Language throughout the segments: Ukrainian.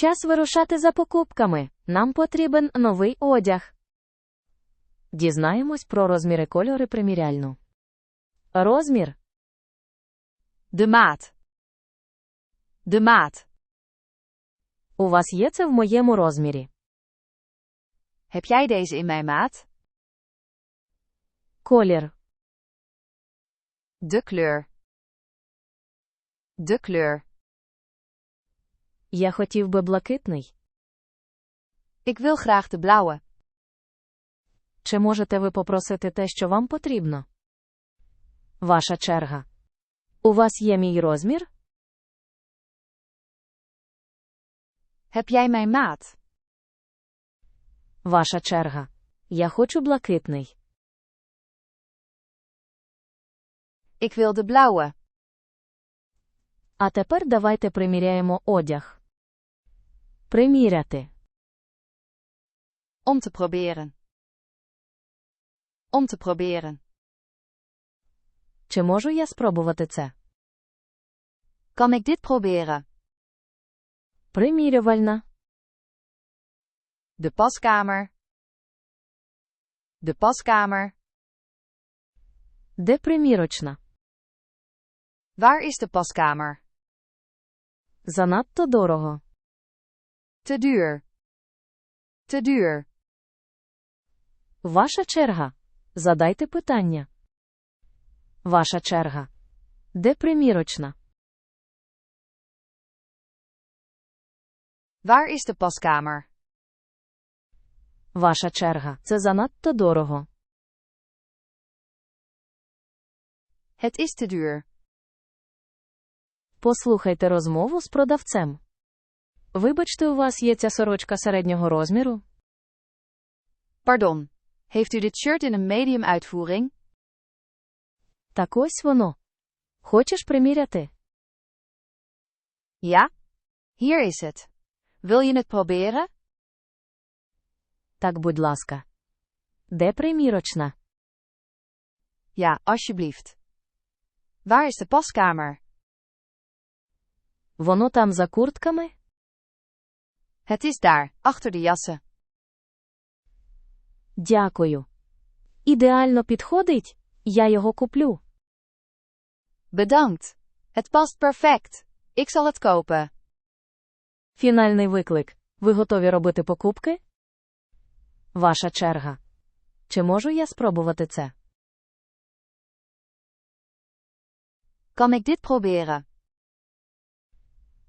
Час вирушати за покупками. Нам потрібен новий одяг. Дізнаємось про розміри кольори приміряльну. Розмір De maat. De maat. у вас є це в моєму розмірі. Heb jij deze in mijn maat? Колір De kleur. De kleur. Я хотів би блакитний. Ik wil graag de blauwe. Чи можете ви попросити те, що вам потрібно? Ваша черга. У вас є мій розмір? Heb jij mijn maat? Ваша черга. Я хочу блакитний. Ik wil de blauwe. А тепер давайте приміряємо одяг. Приміряти. Om te proberen. Om te proberen. Чи можу я спробувати це? Kan ik dit proberen? Примірювальна. De paskamer. De paskamer. Де примірочна? Waar is de paskamer? Занадто дорого. Te duur. Te duur. Ваша черга. Задайте питання. Ваша черга. Де примірочна? Waar is de paskamer? Ваша черга. Це занадто дорого. Het is te duur. Послухайте розмову з продавцем. Вибачте, у вас є ця сорочка середнього розміру? Pardon. Heeft u dit shirt in een medium uitvoering? Так ось воно. Хочеш приміряти? Ja? Hier is het. Wil je het proberen? Так, будь ласка. Де примірочна? Ja, alsjeblieft. Waar is de paskamer? Воно там за куртками? Het is daar, achter de jassen. Дякую. Ідеально підходить? Я його куплю. Bedankt. Het past perfect. Ik zal het kopen. Фінальний виклик. Ви готові робити покупки? Ваша черга. Чи можу я спробувати це? Kan ik dit proberen?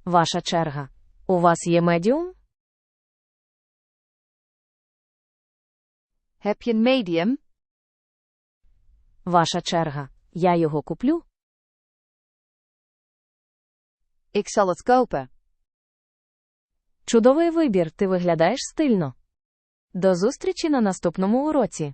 Ваша черга. У вас є медіум? Heb je een medium? Ваша черга. Я його куплю. Ik zal het kopen. Чудовий вибір, ти виглядаєш стильно. До зустрічі на наступному уроці.